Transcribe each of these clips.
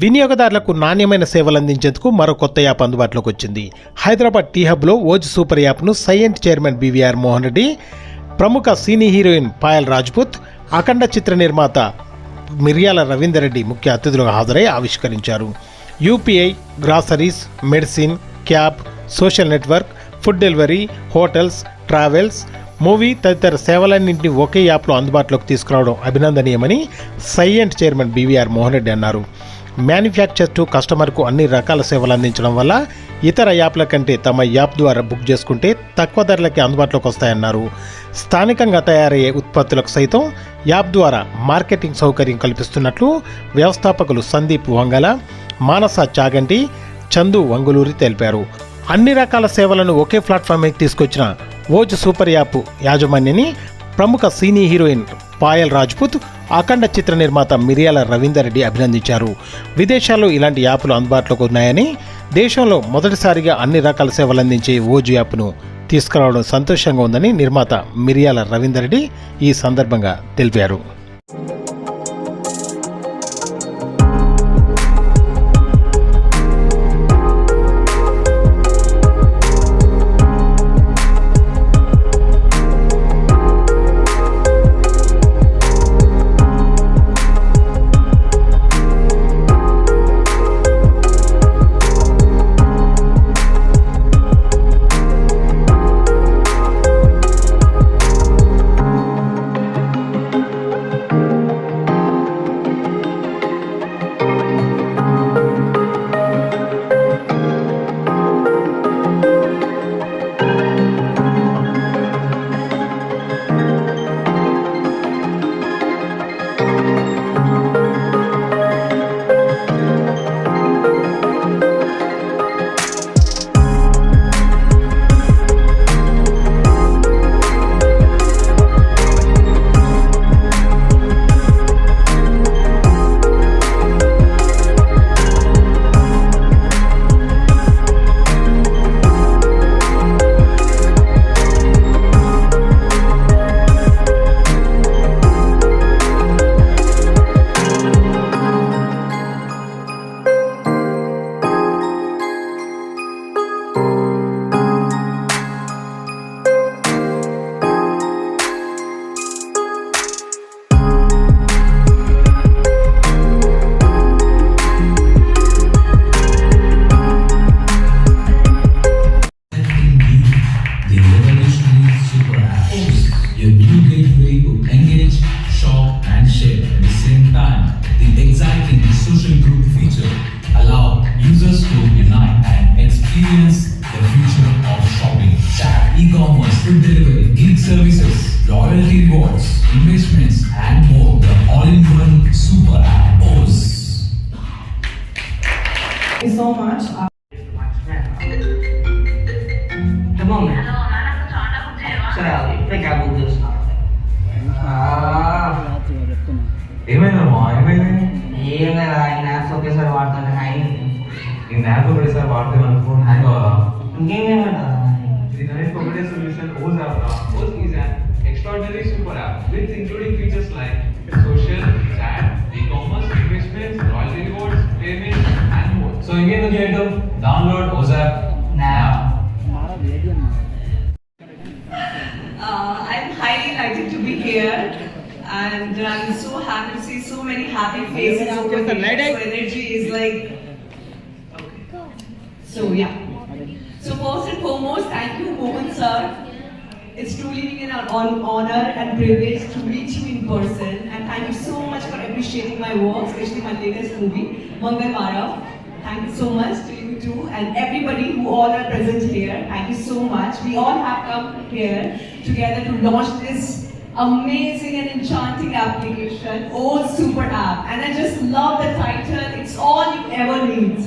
వినియోగదారులకు నాణ్యమైన సేవలు అందించేందుకు మరో కొత్త యాప్ అందుబాటులోకి వచ్చింది. హైదరాబాద్ టీ హబ్లో ఓజ్ సూపర్ యాప్ను సైయెంట్ చైర్మన్ బీవీఆర్ మోహన్ రెడ్డి ప్రముఖ సినీ హీరోయిన్ పాయల్ రాజ్పుత్ అఖండ చిత్ర నిర్మాత మిర్యాల రవీందర్ రెడ్డి ముఖ్య అతిథులుగా హాజరై ఆవిష్కరించారు. UPI groceries medicine cab social network food delivery hotels travels movie తదితర సేవలన్నింటినీ ఒకే యాప్లో అందుబాటులోకి తీసుకురావడం అభినందనీయమని సైయెంట్ చైర్మన్ బీవీఆర్ మోహన్ రెడ్డి అన్నారు. మ్యానుఫ్యాక్చర్ టు కస్టమర్కు అన్ని రకాల సేవలు అందించడం వల్ల ఇతర యాప్ల కంటే తమ యాప్ ద్వారా బుక్ చేసుకుంటే తక్కువ ధరలకి అందుబాటులోకి వస్తాయన్నారు. స్థానికంగా తయారయ్యే ఉత్పత్తులకు సైతం యాప్ ద్వారా మార్కెటింగ్ సౌకర్యం కల్పిస్తున్నట్లు వ్యవస్థాపకులు సందీప్ వంగల మానస చాగంటి చందు వంగులూరి తెలిపారు. అన్ని రకాల సేవలను ఒకే ప్లాట్ఫామ్కి తీసుకొచ్చిన ఓజ్ సూపర్ యాప్ యాజమాన్యని ప్రముఖ సినీ హీరోయిన్ పాయల్ రాజ్పుత్ అఖండ చిత్ర నిర్మాత మిరియాల రవీందర్ రెడ్డి అభినందించారు. విదేశాల్లో ఇలాంటి యాప్లు అందుబాటులోకి ఉన్నాయని దేశంలో మొదటిసారిగా అన్ని రకాల సేవలు అందించే ఓజు యాప్ను తీసుకురావడం సంతోషంగా ఉందని నిర్మాత మిరియాల రవీందర్ రెడ్డి ఈ సందర్భంగా తెలిపారు. loyalty rewards, investments, and more. The all-in-one super app. Oz. Thank you so much. Uh, Come on, man. Sorry, think I will do this. Ah, ఏమైందమ్మా ఏమైంది ఏం లేదా ఆయన యాప్స్ ఒకేసారి వాడుతుంటే హ్యాంగ్ ఈ యాప్ ఒకటేసారి వాడితే మన ఫోన్ హ్యాంగ్ అవ్వదా ఇంకేమేమంటా ఇది నైట్ ఒకటే solution Oz app Oz is an extraordinary super app with including features like social, chat, e-commerce, investments, royalty rewards, payments, and more. So again the item, download OZAP now. Uh, I'm highly delighted to be here and I'm so happy to see so many happy faces over here. So energy is like. So yeah. So first and foremost, thank you, Mohan sir, it's truly been an honor and privilege to meet you in person, and thank you so much for appreciating my work, especially my latest movie, Mangal Marav. Thank you so much to you too, and everybody who all are present here. Thank you so much. We all have come here together to launch this amazing and enchanting application, Old Super App. And I just love the title. It's all you ever need.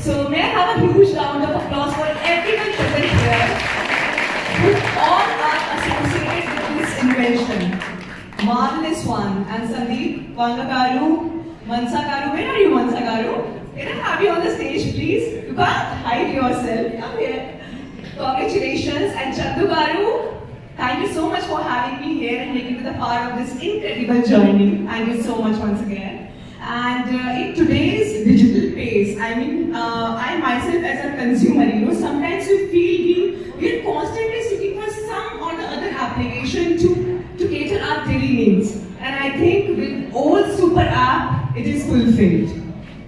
So may I have a huge round of applause for everyone present here are associated with this invention. Marvelous one. And Sandeep Vangakaru, Mansa Garu, where are you Mansa Garu? Can I have you on the stage please? You can't hide yourself. Come here. Congratulations. And Chandu Garu, thank you so much for having me here and making me the part of this incredible journey. Thank you so much once again. And uh, in today's digital face. I mean, uh, I myself as a consumer, you know, sometimes you feel we we're constantly looking for some or the other application to to cater our daily needs. And I think with all super app, it is fulfilled.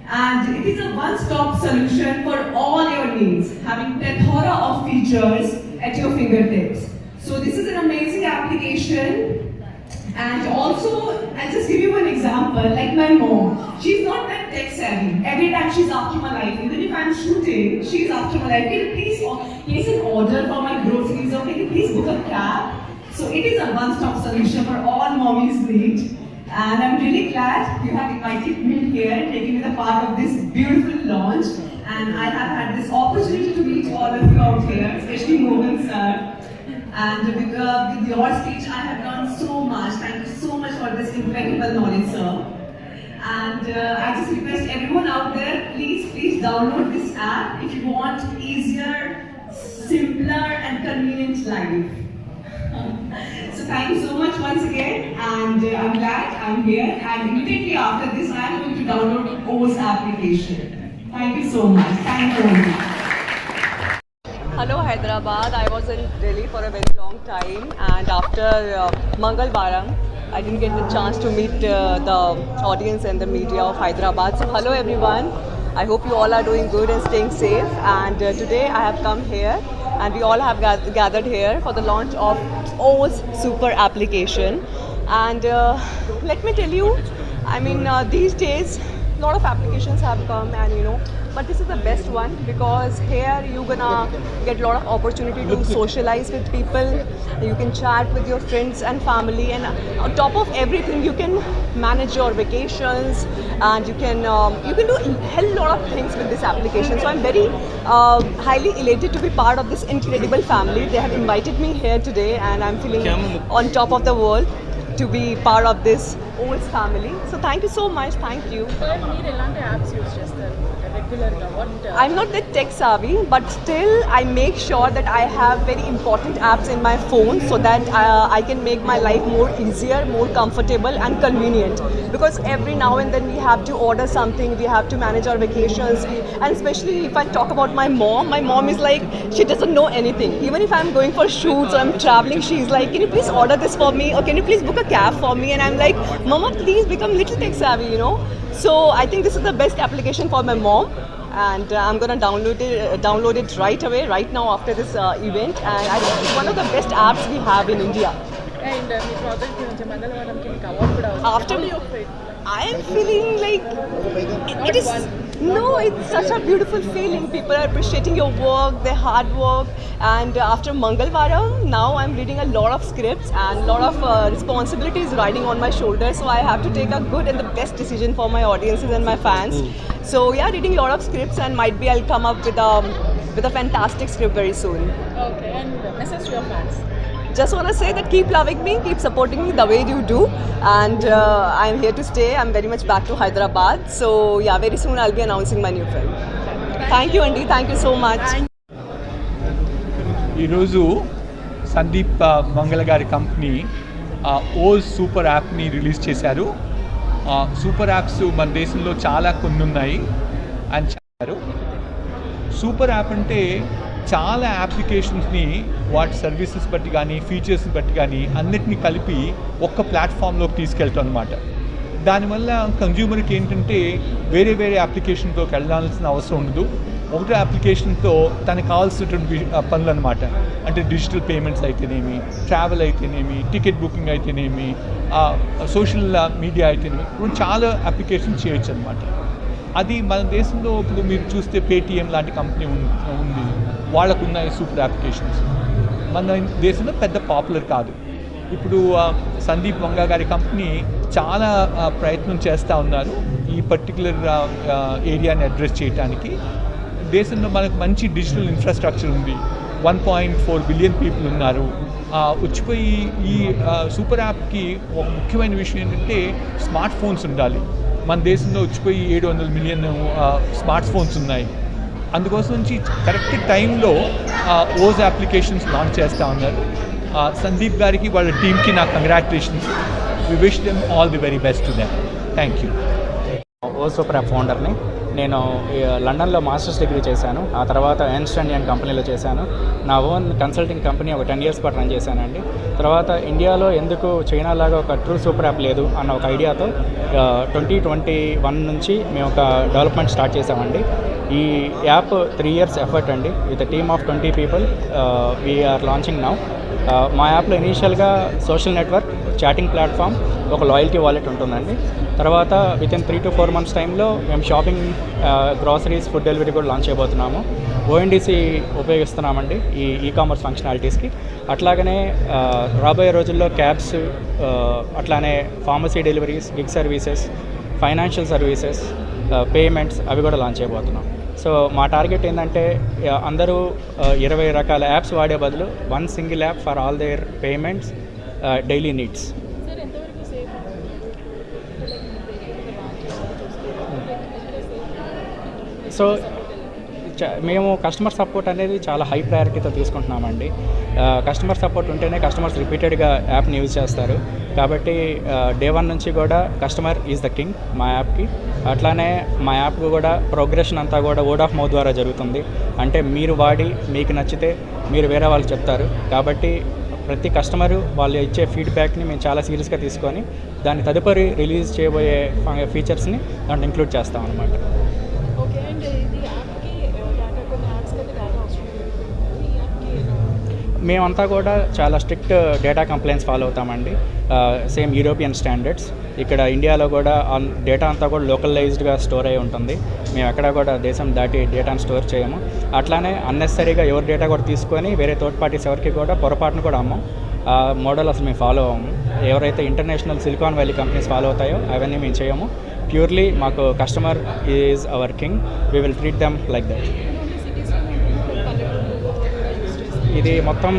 And it is a one-stop solution for all your needs, having plethora of features at your fingertips. So this is an amazing application. And also, I'll just give you one example. Like my mom, she's not that tech savvy. Every time she's after my life, even if I'm shooting, she's after my life. Can you please place an order for my groceries or can you please book a cab? So it is a one-stop solution for all mommies need. And I'm really glad you have invited me here, taking me the part of this beautiful launch. And I have had this opportunity to meet all of you out here, especially Mohan sir. And with, uh, with your speech, I have learned so much. Thank you so much for this incredible knowledge, sir. And uh, I just request everyone out there, please, please download this app if you want easier, simpler, and convenient life. So thank you so much once again, and uh, I'm glad I'm here. And immediately after this, I'm going to download OS application. Thank you so much. Thank you. Hello Hyderabad. I was in Delhi for a very long time, and after uh, Mangal Varam, I didn't get the chance to meet uh, the audience and the media of Hyderabad. So hello everyone. I hope you all are doing good and staying safe. And uh, today I have come here, and we all have gath- gathered here for the launch of OS Super application. And uh, let me tell you, I mean uh, these days, a lot of applications have come, and you know but this is the best one because here you're gonna get a lot of opportunity to socialize with people. You can chat with your friends and family and on top of everything you can manage your vacations and you can um, you can do a hell lot of things with this application. So i'm very uh, highly elated to be part of this incredible family. They have invited me here today and i'm feeling on top of the world to be part of this old family so thank you so much thank you మీరు ఎలాంటి apps use చేస్తారు రెగ్యులర్గా what I'm not that tech savvy, but still I make sure that I have very important apps in my phone so that uh, I can make my life more easier, more comfortable and convenient. Because every now and then we have to order something, we have to manage our vacations, we, and especially if I talk about my mom, my mom is like she doesn't know anything. Even if I'm going for shoots or I'm traveling, she's like, can you please order this for me or can you please book a cab for me? And I'm like, Mama, please become little tech savvy, you know. So I think this is the best application for my mom and uh, I'm gonna download it, uh, download it right away, right now after this uh, event. And I think it's one of the best apps we have in India. And me project గురించి మంగళవారంకి మీకు award కూడా After How do you feel? I am feeling like it, it is no, it's such a beautiful feeling. People are appreciating your work, their hard work. And uh, after Mangalvaram, now I'm reading a lot of scripts and a lot of uh, responsibilities riding on my shoulders. So I have to take a good and the best decision for my audiences and my fans. Mm. So yeah, reading a lot of scripts and might be I'll come up with a with a fantastic script very soon. Okay, and message to your fans. Just want to say that keep loving me, keep supporting me the way you do, and uh, I'm here to stay. I'm very much back to Hyderabad, so yeah, very soon I'll be announcing my new film. Thank you, Andy. Thank you so much. ఈరోజు సందీప్ మంగళ గారి company ఓ super యాప్ని release చేశారు super apps మన దేశంలో చాలా కొన్ని ఉన్నాయి అని చెప్పారు సూపర్ యాప్ అంటే చాలా అప్లికేషన్స్ని వాటి సర్వీసెస్ బట్టి కానీ ఫీచర్స్ని బట్టి కానీ అన్నిటిని కలిపి ఒక్క ప్లాట్ఫామ్లోకి తీసుకెళ్తాం అనమాట దానివల్ల కన్జ్యూమర్కి ఏంటంటే వేరే వేరే అప్లికేషన్తో వెళ్ళాల్సిన అవసరం ఉండదు. ఒకటే అప్లికేషన్తో తనకు కావాల్సినటువంటి పనులు అనమాట అంటే డిజిటల్ పేమెంట్స్ అయితేనేమి ట్రావెల్ అయితేనేమి టికెట్ బుకింగ్ అయితేనేమి సోషల్ మీడియా అయితేనేమి ఇప్పుడు చాలా అప్లికేషన్ చేయొచ్చు అనమాట అది మన దేశంలో ఇప్పుడు మీరు చూస్తే పేటీఎం లాంటి కంపెనీ ఉం- ఉంది. వాళ్ళకున్న సూపర్ అప్లికేషన్స్. మన దేశంలో పెద్ద పాపులర్ కాదు. ఇప్పుడు సందీప్ వంగా గారి కంపెనీ చాలా ప్రయత్నం చేస్తూ ఉన్నారు ఈ పర్టికులర్ ఏరియాని అడ్రస్ చేయడానికి దేశంలో మనకు మంచి డిజిటల్ ఇన్ఫ్రాస్ట్రక్చర్ ఉంది. One point four billion people ఉన్నారు. వచ్చిపోయి ఈ సూపర్ యాప్కి ఒక ముఖ్యమైన విషయం ఏంటంటే స్మార్ట్ ఫోన్స్ ఉండాలి. మన దేశంలో వచ్చిపోయి ఏడు వందల మిలియన్ స్మార్ట్ ఫోన్స్ ఉన్నాయి. అందుకోసం నుంచి కరెక్ట్ టైంలో ఓజ్ అప్లికేషన్స్ లాంచ్ చేస్తూ ఉన్నారు సందీప్ గారికి వాళ్ళ టీంకి నా congratulations. We wish them all the very best to them thank you oh super app ఫౌండర్ని నేను లండన్లో మాస్టర్స్ డిగ్రీ చేశాను. ఆ తర్వాత ఎన్స్ట్ అండ్ కంపెనీలో చేశాను. నా ఓన్ కన్సల్టింగ్ కంపెనీ ఒక టెన్ ఇయర్స్ పాటు రన్ చేశానండి. తర్వాత ఇండియాలో ఎందుకు చైనా లాగా ఒక ట్రూ సూపర్ యాప్ లేదు అన్న ఒక ఐడియాతో ట్వంటీ ట్వంటీ వన్ నుంచి మేము ఒక డెవలప్మెంట్ స్టార్ట్ చేసామండి ఈ యాప్ త్రీ ఇయర్స్ ఎఫర్ట్ అండి. With team of twenty people we are launching now మా యాప్లో ఇనీషియల్గా సోషల్ నెట్వర్క్ చాటింగ్ ప్లాట్ఫామ్ ఒక లాయల్టీ వాలెట్ ఉంటుందండి. తర్వాత with in three to four months టైంలో మేము షాపింగ్ గ్రాసరీస్ ఫుడ్ డెలివరీ కూడా లాంచ్ చేయబోతున్నాము. ఓఎన్డీసీ ఉపయోగిస్తున్నామండి ఈ ఈ కామర్స్ ఫంక్షనాలిటీస్కి అట్లాగనే uh, రాబోయే రోజుల్లో క్యాబ్స్ uh, అట్లానే pharmacy deliveries gig services financial services payments అవి కూడా లాంచ్ చేయబోతున్నాం. సో మా టార్గెట్ ఏంటంటే అందరూ ఇరవై రకాల యాప్స్ వాడే బదులు one single app for all their payments daily needs. So మేము కస్టమర్ సపోర్ట్ అనేది చాలా హై ప్రయారిటీతో తీసుకుంటున్నామండి. కస్టమర్ సపోర్ట్ ఉంటేనే కస్టమర్స్ రిపీటెడ్గా యాప్ని యూజ్ చేస్తారు. కాబట్టి డే వన్ నుంచి కూడా కస్టమర్ ఈజ్ ద కింగ్ మా యాప్కి. అట్లానే మా యాప్ కూడా ప్రోగ్రెషన్ అంతా కూడా వర్డ్ ఆఫ్ మౌత్ ద్వారా జరుగుతుంది. అంటే మీరు వాడి మీకు నచ్చితే మీరు వేరే వాళ్ళు చెప్తారు. కాబట్టి ప్రతి కస్టమరు వాళ్ళు ఇచ్చే ఫీడ్బ్యాక్ని మేము చాలా సీరియస్గా తీసుకొని దాని తదుపరి రిలీజ్ చేయబోయే ఫీచర్స్ని దాంట్లో ఇంక్లూడ్ చేస్తాం అనమాట మేమంతా కూడా చాలా strict data complaints follow అవుతామండి. Same European standards. ఇక్కడ ఇండియాలో కూడా డేటా అంతా కూడా లోకలైజ్డ్గా స్టోర్ అయి ఉంటుంది. మేము ఎక్కడ కూడా దేశం దాటి డేటాను స్టోర్ చేయము. అట్లానే అన్నెసరీగా ఎవరి డేటా కూడా తీసుకొని వేరే థర్డ్ పార్టీస్ ఎవరికి కూడా పొరపాటును కూడా అమ్మం. ఆ మోడల్ అసలు మేము ఫాలో అవ్వము. ఎవరైతే international Silicon Valley companies follow అవుతాయో అవన్నీ మేము చేయము. ప్యూర్లీ మాకు customer is our king. We will treat them like that. ఇది మొత్తం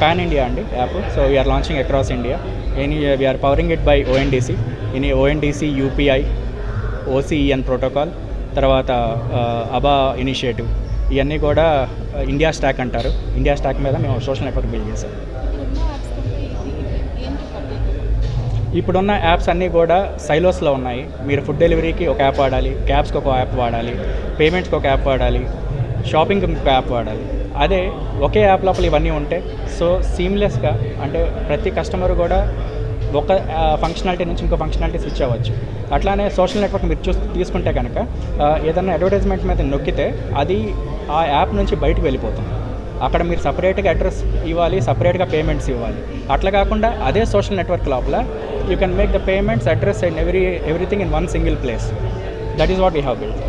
పాన్ ఇండియా అండి app so we are launching across India any we are powering it by ONDC in ONDC UPI OCEN protocol తర్వాత అబా initiative ఇవన్నీ కూడా India stack అంటారు. India stack మీద మేము సోషల్ నెట్వర్క్ బిల్డ్ చేసాం ఇప్పుడున్న యాప్స్ ఇప్పుడున్న యాప్స్ అన్నీ కూడా సైలోస్లో ఉన్నాయి. మీరు ఫుడ్ డెలివరీకి ఒక యాప్ వాడాలి క్యాబ్స్కి ఒక యాప్ వాడాలి పేమెంట్స్కి ఒక యాప్ వాడాలి షాపింగ్కి ఒక యాప్ వాడాలి. అదే ఒకే యాప్ లోపల ఇవన్నీ ఉంటాయి సో సీమ్లెస్గా అంటే ప్రతి కస్టమర్ కూడా ఒక ఫంక్షనాలిటీ నుంచి ఇంకో ఫంక్షనాలిటీ స్విచ్ అవ్వచ్చు. అట్లానే సోషల్ నెట్వర్క్ మీరు చూసి తీసుకుంటే కనుక ఏదైనా అడ్వర్టైజ్మెంట్ మీద నొక్కితే అది ఆ యాప్ నుంచి బయటకు వెళ్ళిపోతుంది. అక్కడ మీరు సపరేట్గా అడ్రస్ ఇవ్వాలి సపరేట్గా పేమెంట్స్ ఇవ్వాలి. అట్లా కాకుండా అదే సోషల్ నెట్వర్క్ లోపల you can make the payments address and every everything in one single place that is what we have build